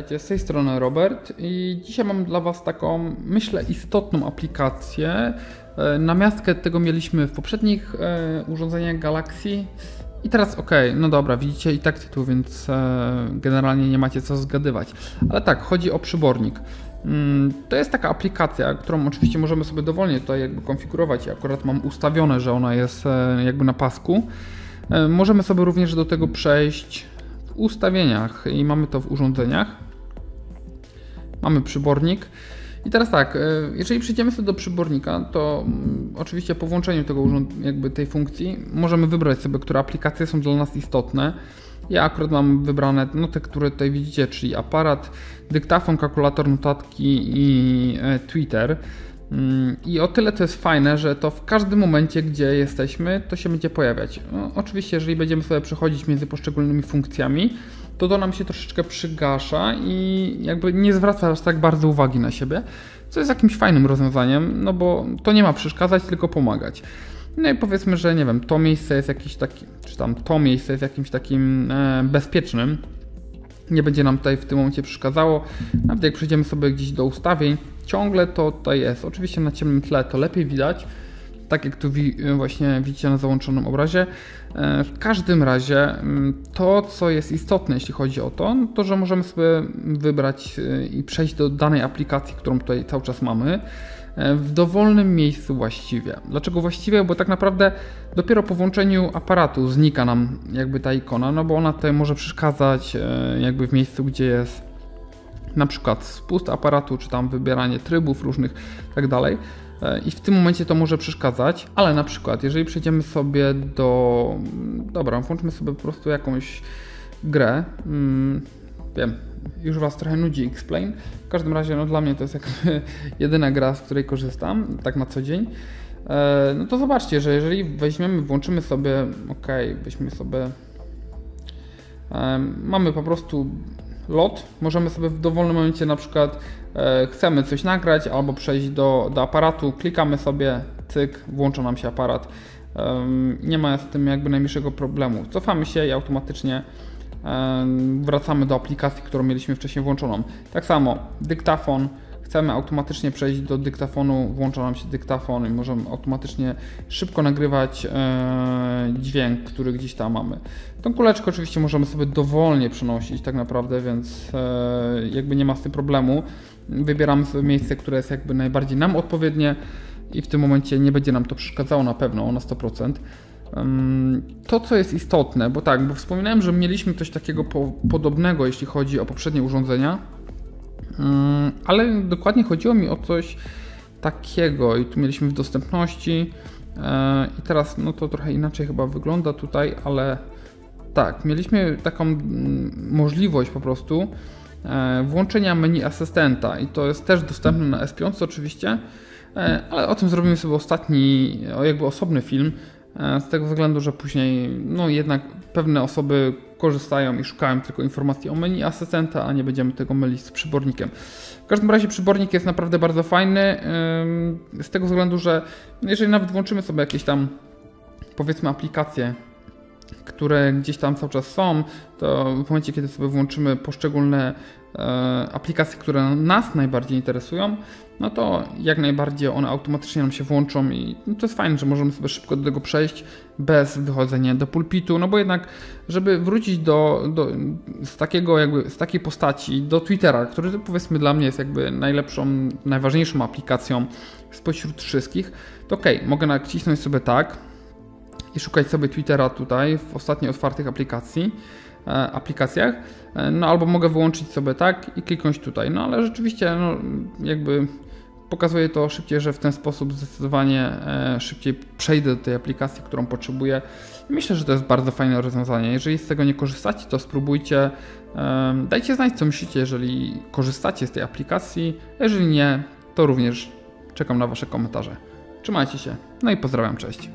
Witajcie, z tej strony Robert i dzisiaj mam dla Was taką, myślę, istotną aplikację. E, namiastkę tego mieliśmy w poprzednich e, urządzeniach Galaxy i teraz ok, no dobra, widzicie i tak tytuł, więc e, generalnie nie macie co zgadywać. Ale tak, chodzi o przybornik. Mm, to jest taka aplikacja, którą oczywiście możemy sobie dowolnie tutaj jakby konfigurować. Ja akurat mam ustawione, że ona jest jakby na pasku. Możemy sobie również do tego przejść w ustawieniach i mamy to w urządzeniach. Mamy przybornik. I teraz tak, e, jeżeli przejdziemy sobie do przybornika, to mm, oczywiście po włączeniu tego jakby tej funkcji możemy wybrać sobie, które aplikacje są dla nas istotne. Ja akurat mam wybrane no te, które tutaj widzicie, czyli aparat, dyktafon, kalkulator, notatki i e, Twitter. Mm, I o tyle to jest fajne, że to w każdym momencie, gdzie jesteśmy, to się będzie pojawiać. No, oczywiście, jeżeli będziemy sobie przechodzić między poszczególnymi funkcjami, to to nam się troszeczkę przygasza i jakby nie zwraca aż tak bardzo uwagi na siebie, co jest jakimś fajnym rozwiązaniem, no bo to nie ma przeszkadzać, tylko pomagać. No i powiedzmy, że nie wiem, to miejsce jest jakieś taki, czy tam to miejsce jest jakimś takim e, bezpiecznym, nie będzie nam tutaj w tym momencie przeszkadzało. Nawet jak przejdziemy sobie gdzieś do ustawień, ciągle to tutaj jest. Oczywiście na ciemnym tle to lepiej widać, tak jak tu właśnie widzicie na załączonym obrazie. E, w każdym razie mm, to, co jest istotne, jeśli chodzi o to, no to że możemy sobie wybrać e, i przejść do danej aplikacji, którą tutaj cały czas mamy. E, w dowolnym miejscu właściwie. Dlaczego właściwie? Bo tak naprawdę dopiero po włączeniu aparatu znika nam jakby ta ikona, no bo ona tutaj może przeszkadzać e, jakby w miejscu, gdzie jest na przykład spust aparatu, czy tam wybieranie trybów różnych tak dalej. E, I w tym momencie to może przeszkadzać, ale na przykład, jeżeli przejdziemy sobie do. Dobra, włączmy sobie po prostu jakąś grę. Mm, wiem, już Was trochę nudzi Explain. W każdym razie, no dla mnie to jest jakby jedyna gra, z której korzystam, tak na co dzień. E, no to zobaczcie, że jeżeli weźmiemy, włączymy sobie, ok, weźmy sobie, mamy po prostu lot, możemy sobie w dowolnym momencie na przykład e, chcemy coś nagrać albo przejść do, do aparatu, klikamy sobie, cyk, włącza nam się aparat. Nie ma z tym jakby najmniejszego problemu. Cofamy się i automatycznie wracamy do aplikacji, którą mieliśmy wcześniej włączoną. Tak samo dyktafon, chcemy automatycznie przejść do dyktafonu, włącza nam się dyktafon i możemy automatycznie szybko nagrywać e, dźwięk, który gdzieś tam mamy. Tą kuleczkę oczywiście możemy sobie dowolnie przenosić tak naprawdę, więc e, jakby nie ma z tym problemu. Wybieramy sobie miejsce, które jest jakby najbardziej nam odpowiednie i w tym momencie nie będzie nam to przeszkadzało na pewno na 100%. To, co jest istotne, bo tak, bo wspominałem, że mieliśmy coś takiego po, podobnego, jeśli chodzi o poprzednie urządzenia, ale dokładnie chodziło mi o coś takiego i tu mieliśmy w dostępności. E, i teraz no to trochę inaczej chyba wygląda tutaj, ale tak, mieliśmy taką możliwość po prostu e, włączenia menu asystenta i to jest też dostępne na S5 oczywiście, e, ale o tym zrobimy sobie ostatni, jakby osobny film, z tego względu, że później no jednak pewne osoby korzystają i szukają tylko informacji o menu asystenta, a nie będziemy tego mylić z przybornikiem. W każdym razie przybornik jest naprawdę bardzo fajny z tego względu, że jeżeli nawet włączymy sobie jakieś tam powiedzmy aplikacje, które gdzieś tam cały czas są, to w momencie, kiedy sobie włączymy poszczególne E, aplikacje, które nas najbardziej interesują, no to jak najbardziej one automatycznie nam się włączą i to jest fajne, że możemy sobie szybko do tego przejść bez wychodzenia do pulpitu, no bo jednak, żeby wrócić do, do z takiego jakby, z takiej postaci do Twittera, który powiedzmy dla mnie jest jakby najlepszą, najważniejszą aplikacją spośród wszystkich, to ok, mogę nacisnąć sobie tak i szukać sobie Twittera tutaj w ostatnio otwartych aplikacji, E, aplikacjach, e, no albo mogę wyłączyć sobie tak i kliknąć tutaj, no ale rzeczywiście no, jakby pokazuje to szybciej, że w ten sposób zdecydowanie e, szybciej przejdę do tej aplikacji, którą potrzebuję. Myślę, że to jest bardzo fajne rozwiązanie. Jeżeli z tego nie korzystacie, to spróbujcie. Dajcie znać, co myślicie, jeżeli korzystacie z tej aplikacji. Jeżeli nie, to również czekam na Wasze komentarze. Trzymajcie się, no i pozdrawiam, cześć.